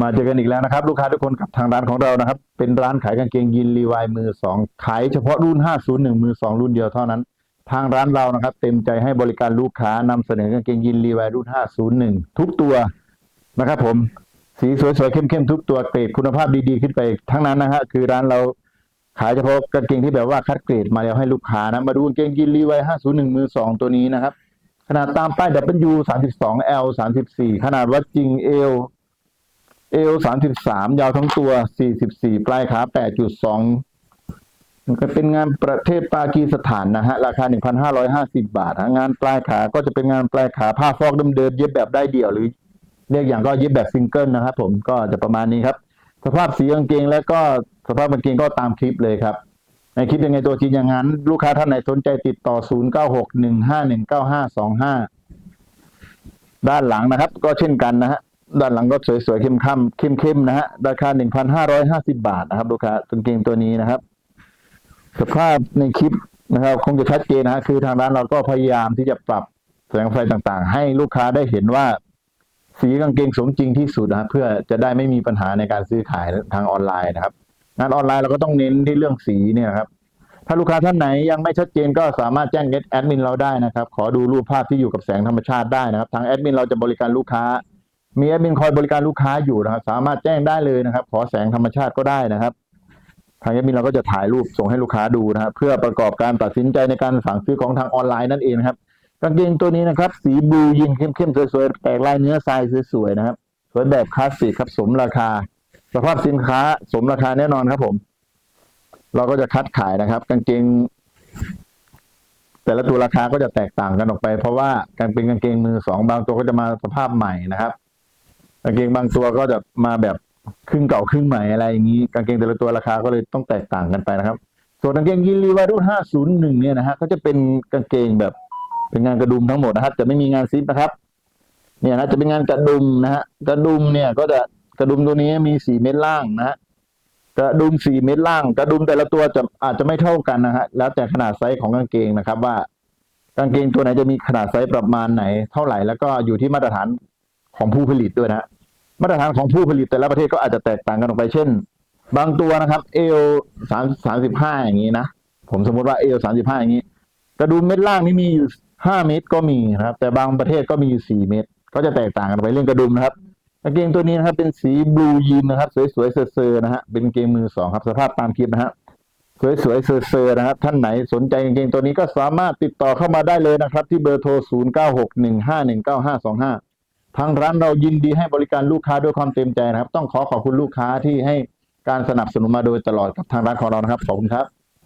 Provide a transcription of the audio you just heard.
มาเจอกันอีกแล้วนะครับ ลูกค้าทุกคนกับทางร้านของเรานะครับ เป็นร้านขายกางเกงยีนรีวายมือสองขายเฉพาะรุ่น 501 มือสองรุ่นเดียวเท่านั้น ทางร้านเรานะครับ เต็มใจให้บริการลูกค้านำเสนอกางเกงยีนรีวายรุ่น 501 ทุกตัวนะครับ ผมสีสวยๆเข้มๆทุกตัวเกรดคุณภาพดีๆขึ้นไป ทั้งนั้นนะฮะคือร้านเราขายเฉพาะกางเกงที่แบบว่าคัดเกรดมาแล้วให้ลูกค้านะมาดูกางเกงยีนรีวาย501 มือสองตัวนี้นะครับขนาดตามป้าย W 32 L 34 ขนาดวัดจริง L เอลสามสิบสามยาวทั้งตัวสี่สิบสี่ปลายขาแปดจุดสองมันก็เป็นงานประเทศปากีสถานนะฮะ ราคาหนึ่งพันห้าร้อยห้าสิบาทฮะงานปลายขาก็จะเป็นงานปลายขาผ้าฟอกเดิมๆเย็บแบบได้เดี่ยวหรือเรียกอย่างก็เย็บแบบซิงเกิลนะครับผมก็จะประมาณนี้ครับ สภาพสีกางเกงแล้วก็สภาพกางเกงก็ตามคลิปเลยครับ ในคลิปยังไงตัวจริงอย่างนั้น ลูกค้าท่านไหนสนใจติดต่อ 0 9 6 1 5 1 9 5 2 5 ด้านหลังนะครับ ก็เช่นกันนะฮะ ด้านหลังก็สวยๆเข้มๆเข้มๆนะฮะราคา1,550บาทนะครับลูกค้ากางเกงตัวนี้นะครับ สภาพในคลิปนะครับ คงจะชัดเจนนะฮะคือทางร้านเราก็พยายามที่จะปรับแสงไฟต่างๆ ให้ลูกค้าได้เห็นว่า สีกางเกงสมจริงที่สุดนะเพื่อจะได้ไม่มีปัญหาในการซื้อขายทางออนไลน์นะครับ งานออนไลน์เราก็ต้องเน้นที่เรื่องสีเนี่ยครับ ถ้าลูกค้าท่านไหนยังไม่ชัดเจนก็สามารถแจ้งแอดมินเราได้นะครับ ขอดูรูปภาพที่อยู่กับแสงธรรมชาติได้นะครับ ทางแอดมินเราจะบริการลูกค้า มีแอดมินคอยบริการลูกค้าอยู่นะครับ สามารถแจ้งได้เลยนะครับ ขอแสงธรรมชาติก็ได้นะครับ ทางแอดมินเราก็จะถ่ายรูปส่งให้ลูกค้าดูนะครับ เพื่อประกอบการตัดสินใจในการสั่งซื้อของทางออนไลน์นั่นเองครับกางเกงตัวนี้นะครับ สีบลูยินเข้มๆสวยๆแตกลายเนื้อทรายสวยๆนะครับสวยแบบคลาสสิกครับสมราคา สภาพสินค้าสมราคาแน่นอนครับผม เราก็จะคัดขายนะครับ กางเกงแต่ละตัวราคาก็จะแตกต่างกันออกไป เพราะว่าการเป็นกางเกงมือสองบางตัวก็จะมาสภาพใหม่นะครับ กางเกงบางตัวก็จะมาแบบครึ่งเก่าครึ่งใหม่อะไรอย่างนี้กางเกงแต่ละตัวราคาก็เลยต้องแตกต่างกันไปนะครับส่วนกางเกงยีนรีวารุ่น501 เนี่ยนะฮะก็จะเป็นกางเกงแบบเป็นงานกระดุมทั้งหมดนะครับจะไม่มีงานซิปนะครับ เนี่ยนะจะเป็นงานกระดุมนะฮะกระดุมเนี่ยก็จะกระดุมตัวนี้มีสี่เม็ดล่างนะฮะกระดุมสี่เม็ดล่าง กระดุมแต่ละตัวจะอาจจะไม่เท่ากันนะฮะแล้วแต่ขนาดไซส์ของกางเกงนะครับ ว่ากางเกงตัวไหนจะมีขนาดไซส์ประมาณไหน เท่าไหร่แล้วก็อยู่ที่มาตรฐานของผู้ผลิตด้วยนะ มาตรฐานของผู้ผลิตแต่ละประเทศก็อาจจะแตกต่างกันออกไปเช่น บางตัวนะครับ เอลสามสามสิบห้าอย่างนี้นะผมสมมติว่าเอลสามสิบห้าอย่างนี้ กระดุมเม็ดล่างนี่มีอยู่ห้าเม็ดก็มีนะครับ แต่บางประเทศก็มีอยู่สี่เม็ดก็จะแตกต่างกันไปเรื่องกระดุมนะครับกางเกงตัวนี้นะครับ เป็นสีบลูยีนนะครับ สวยๆเซอร์ๆนะฮะเป็นเกงมือสองครับสภาพตามคลิปนะฮะสวยๆเซอร์ๆนะครับ ท่านไหนสนใจกางเกงตัวนี้ก็สามารถติดต่อเข้ามาได้เลยนะครับ ที่เบอร์โทร 0 ทางร้านเรายินดีให้บริการลูกค้าด้วยความเต็มใจนะครับ ต้องขอขอบคุณลูกค้าที่ให้การสนับสนุนมาโดยตลอดกับทางร้านของเรานะครับขอบคุณครับ